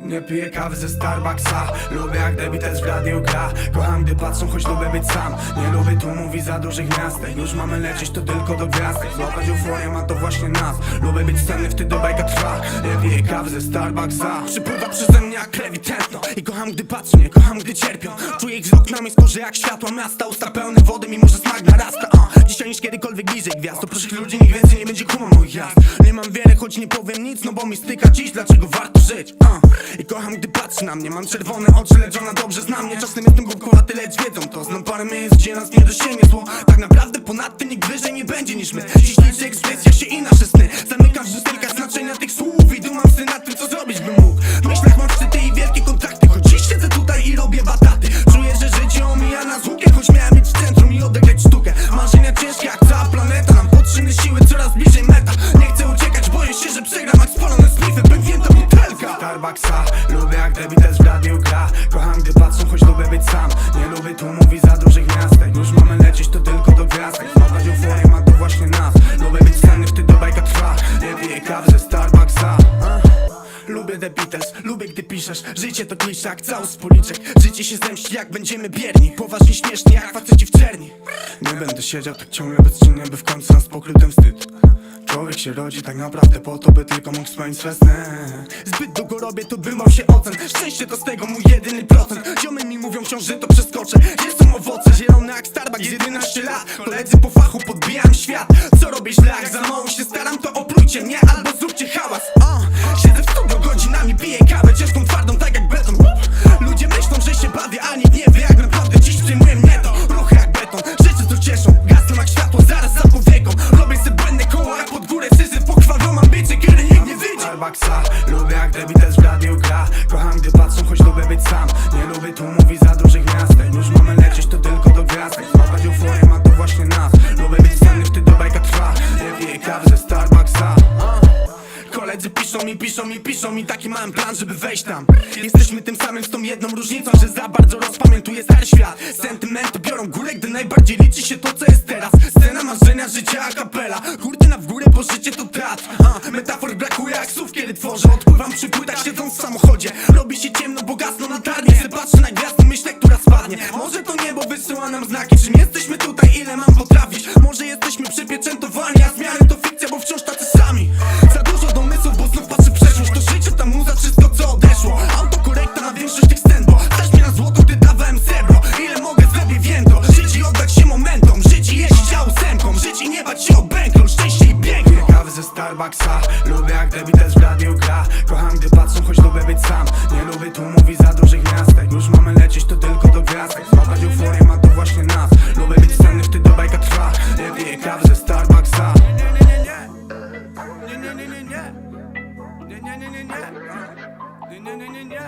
Nie piję kawy ze Starbucksa. Lubię jak debites w radiu gra. Kocham gdy patrzą, choć lubię być sam. Nie lubię tłumów i za dużych miastek Już mamy lecieć to tylko do gwiazdek Złapać euforię ma to właśnie nas. Lubię być cenny, wtedy bajka trwa. Nie piję kawy ze Starbucksa. Przypływa przeze mnie jak krew i tętno. I kocham gdy patrzą, nie kocham gdy cierpią. Czuję ich wzrok na mnie skórze jak światła miasta. Usta pełne wody, mimo że smak narasta. Uh. Dzisiaj niż kiedykolwiek bliżej gwiazd. To proszę ludzi, nikt więcej nie będzie kumał moich jazd Nie mam wiele, choć nie powiem nic No bo mi styka dziś, dlaczego warto żyć? Uh. I kocham gdy patrzy na mnie. Mam czerwone oczy, lecz ona dobrze zna mnie. Czasem jestem głupkowaty, lecz wiedzą to. Znam parę miejsc, gdzie nas nie dosięgnie zło. Tak naprawdę ponad tym nikt wyżej nie będzie niż my. Dziś liczy ekspresja się i nasze sny. Zamykam w Lubię gdy piszesz. Życie to klisze jak cały policzek. Życie się zemści jak będziemy bierni. Poważnie śmieszni jak faceci w czerni. Nie będę siedział tak ciągle bezczynnie By w końcu nas pokrył wstyd. Człowiek się rodzi tak naprawdę po to, by tylko mógł spełnić swe sny. Zbyt długo robię to, bym bał się ocen. Szczęście to z tego mój jedyny procent. Ziomy mi mówią wciąż, że to przeskoczę. Są owoce, zielone jak Starbucks 11 lat. Koledzy po fachu podbijam świat. Co robię źle, jak za mało się staram To oplujcie mnie albo lubię jak debites w radiu gra. Kocham gdy patrzą, choć lubię być sam. Nie lubię tłumów i za dużych miastek Już mamy lecieć to tylko do gwiazdek Złapać euforię ma to właśnie nas. Lubię być cenny, wtedy bajka trwa. Nie piję kawy ze Starbucksa. Koledzy piszą mi, piszą mi, piszą mi. Taki mam plan, żeby wejść tam. Jesteśmy tym samym z tą jedną różnicą Że za bardzo rozpamiętuje stary świat. Sentymenty biorą górę, gdy najbardziej liczy się to, co jest teraz. Scena marzenia, życia a kapela Kurtyna w górę, bo życie to teatr. A, Metafor jak słów, kiedy tworzę. Odpływam przy płytach, siedząc w samochodzie. Robi się ciemno, bo gasną latarnie. Se patrzę na gwiazdy, myślę, która spadnie. Może to niebo wysyła nam znaki. Czym jesteśmy Starbucksa Lubię jak debites w radiu gra Kocham gdy patrzą, choć lubię być sam Nie lubię tłumów i za dużych miastek Już mamy lecieć to tylko do gwiazdek Złapać euforię ma to właśnie nas Lubię być cenny, wtedy bajka trwa Nie piję kawy ze Starbucksa nie, nie Nie, nie, nie, nie, nie Nie, nie, nie, nie, nie